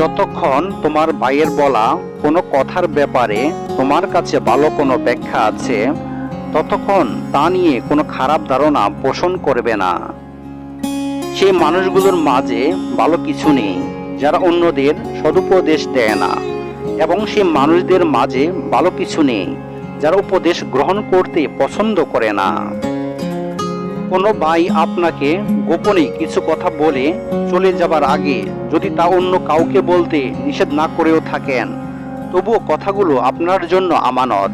যতক্ষণ তোমার ভাইয়ের বলা কোনো কথার ব্যাপারে তোমার কাছে ভালো কোনো ব্যাখ্যা আছে, ততক্ষণ তা নিয়ে কোনো খারাপ ধারণা পোষণ করবে না। সেই মানুষগুলোর মাঝে ভালো কিছু নেই, যারা অন্যদের সদুপদেশ দেয় না। এবং সেই মানুষদের মাঝে ভালো কিছু নেই, যারা উপদেশ গ্রহণ করতে পছন্দ করে না। কোনো ভাই আপনাকে গোপনে কিছু কথা বলে চলে যাবার আগে যদি তা অন্য কাউকে বলতে নিষেধ না করেও থাকেন, তবুও কথাগুলো আপনার জন্য আমানত।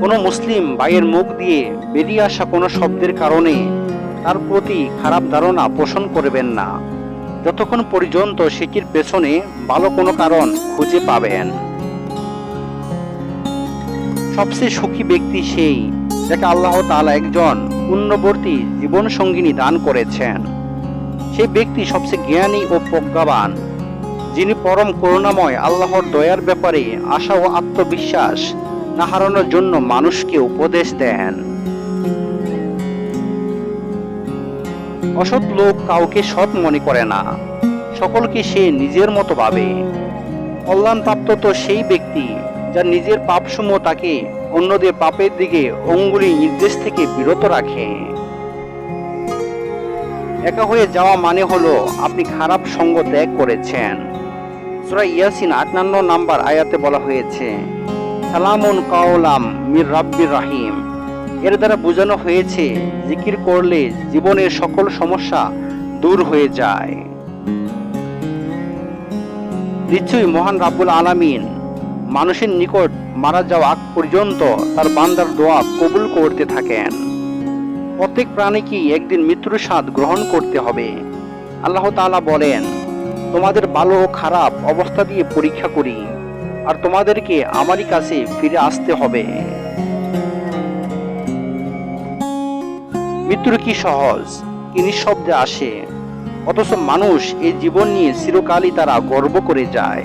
কোনো মুসলিম ভাইয়ের মুখ দিয়ে বেরিয়ে আসা কোনো শব্দের কারণে তার প্রতি খারাপ ধারণা পোষণ করবেন না। যতক্ষণ পর্যন্ত সেটির পেছনে ভালো কোনো কারণ খুঁজে পাবেন। সবচেয়ে সুখী ব্যক্তি সেই যাকে আল্লাহ তালা একজন পুণ্যবর্তী জীবন সঙ্গিনী দান করেছেন। সেই ব্যক্তি সবচেয়ে জ্ঞানী ও প্রজ্ঞাবান, যিনি পরম করুণাময় আল্লাহর দয়ার ব্যাপারে আশা ও আত্মবিশ্বাস না হারানোর জন্য মানুষকে উপদেশ দেন। অসৎ লোক কাউকে সৎ মনে করে না, সকলকে সে নিজের মতো ভাবে। কল্যাণপ্রাপ্ত তো সেই ব্যক্তি, যার নিজের পাপসমূহ তাকে অন্যদের পাপের দিকে অঙ্গুলি নির্দেশ থেকে বিরত রাখে। একা হয়ে যাওয়া মানে হলো আপনি খারাপ সঙ্গ ত্যাগ করেছেন। সূরা ইয়াসিন আটান্ন নাম্বার আয়াতে বলা হয়েছে, সালামুন কাওলাম মির রাব্বির রাহিম। এর দ্বারা বোঝানো হয়েছে, জিকির করলে জীবনের সকল সমস্যা দূর হয়ে যায়। নিশ্চয়ই মহান রাব্বুল আলামিন মানুষের নিকট মারা যাওয়া পর্যন্ত তার বান্দার দোয়া কবুল করতে থাকেন। প্রত্যেক প্রাণীকেই একদিন মৃত্যুর স্বাদ গ্রহণ করতে হবে। আল্লাহ তাআলা বলেন, তোমাদের ভালো ও খারাপ অবস্থা দিয়ে পরীক্ষা করি, আর তোমাদেরকে আমারই কাছে ফিরে আসতে হবে। মৃত্যুর কি সহজ? কি নিঃশব্দে আসে? অথচ মানুষ এই জীবন নিয়ে চিরকালই তারা গর্ব করে যায়।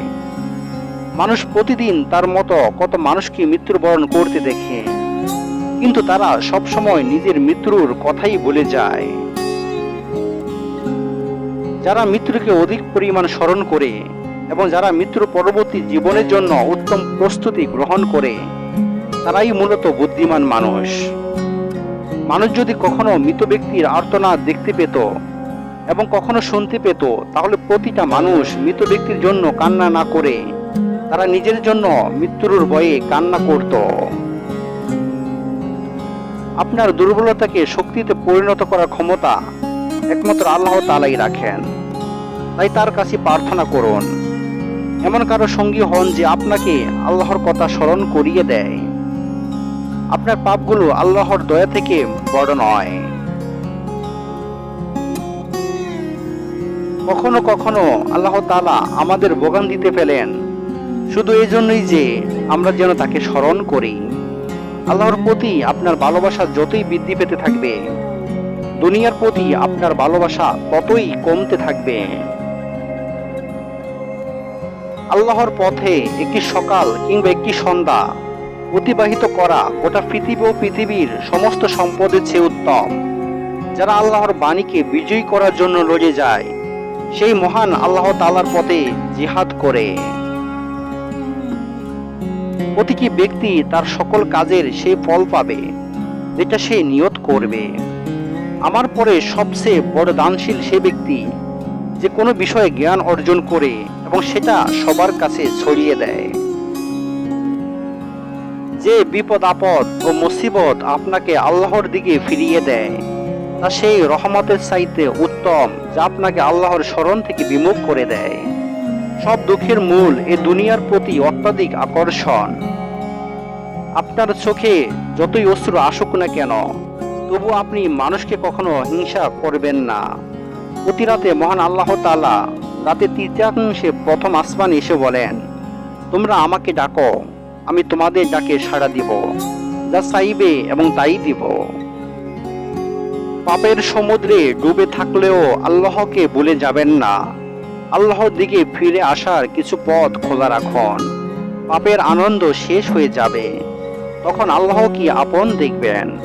মানুষ প্রতিদিন তার মতো কত মানুষকে মৃত্যুবরণ করতে দেখে। কিন্তু তারা সব সময় নিজের মৃত্যুর কথাই বলে যায়। যারা মৃত্যুকে অধিক পরিমাণ স্মরণ করে এবং যারা মৃত্যুর পরবর্তী জীবনের জন্য উত্তম প্রস্তুতি গ্রহণ করে, তারাই মূলত বুদ্ধিমান মানুষ। মানুষ যদি কখনো মৃত ব্যক্তির আর্তনা দেখতে পেত এবং কখনো শুনতে পেত, তাহলে প্রতিটা মানুষ মৃত ব্যক্তির জন্য কান্না না করে তারা নিজের জন্য মৃত্যুর ভয়ে কান্না করত। আপনার দুর্বলতাকে শক্তিতে পরিণত করার ক্ষমতা একমাত্র আল্লাহ তালাই রাখেন। তাই তার কাছে প্রার্থনা করুন, এমন কারও সঙ্গী হন যে আপনাকে আল্লাহর কথা স্মরণ করিয়ে দেয়। আপনার পাপগুলো আল্লাহর দয়া থেকে বড় নয়। কখনো কখনো আল্লাহ তাআলা আমাদের বোগান দিতে ফেলেন। শুধু এই জন্যই যে আমরা যেন তাকে স্মরণ করি। আল্লাহর প্রতি আপনার ভালোবাসা যতই বৃদ্ধি পেতে থাকবে, দুনিয়ার প্রতি আপনার ভালোবাসা ততই কমতে থাকবে। আল্লাহর পথে একটি সকাল কিংবা একটি সন্ধ্যা অতিবাহিত করা গোটা পৃথিবী ও পৃথিবীর সমস্ত সম্পদের চেয়ে উত্তম। যারা আল্লাহর বাণীকে বিজয়ী করার জন্য লড়ে যায়, সেই মহান আল্লাহ তালার পথে জিহাদ করে। প্রতিটি ব্যক্তি তার সকল কাজের সেই ফল পাবে, যেটা সে নিয়ত করবে? আমার পরে সবচেয়ে বড় দানশীল সে ব্যক্তি যে কোনো বিষয়ে জ্ঞান অর্জন করে এবং সেটা সবার কাছে ছড়িয়ে দেয়। যে বিপদ, আপদ ও মুসিবত আপনাকে আল্লাহর দিকে ফিরিয়ে দেয়, তা সেই রহমতের চাইতে উত্তম যা আপনাকে আল্লাহর স্মরণ থেকে বিমুখ করে দেয়। সব দুঃখের মূল এ দুনিয়ার প্রতি অত্যাধিক আকর্ষণ। আপনার চোখে যতই অশ্রু আসুক না কেন, তবু আপনি মানুষকে কখনো হিংসা করবেন না। প্রতি রাতে মহান আল্লাহ তাআলা রাতে তৃতীয়াংশে প্রথম আসমান এসে বলেন, তোমরা আমাকে ডাকো, আমি তোমাদের ডাকে সাড়া দিব, যা চাইবে এবং তাই দিব। পাপের সমুদ্রে ডুবে থাকলেও আল্লাহকে ভুলে যাবেন না। আল্লাহর দিকে ফিরে আসার কিছু পথ খোলা রাখুন। পাপের আনন্দ শেষ হয়ে যাবে। তখন আল্লাহ কি আপন দেখবেন?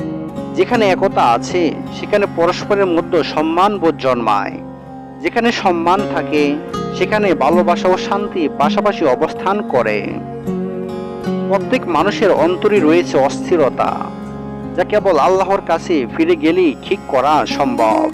যেখানে একতা আছে, সেখানে পরস্পরের মধ্যে সম্মান বোধ জন্মায়। যেখানে সম্মান থাকে, সেখানে ভালোবাসা ও শান্তি পাশাপাশি অবস্থান করে। প্রত্যেক মানুষের অন্তরে রয়েছে অস্থিরতা, যা কেবল আল্লাহর কাছে ফিরে গেলেই ঠিক করা সম্ভব।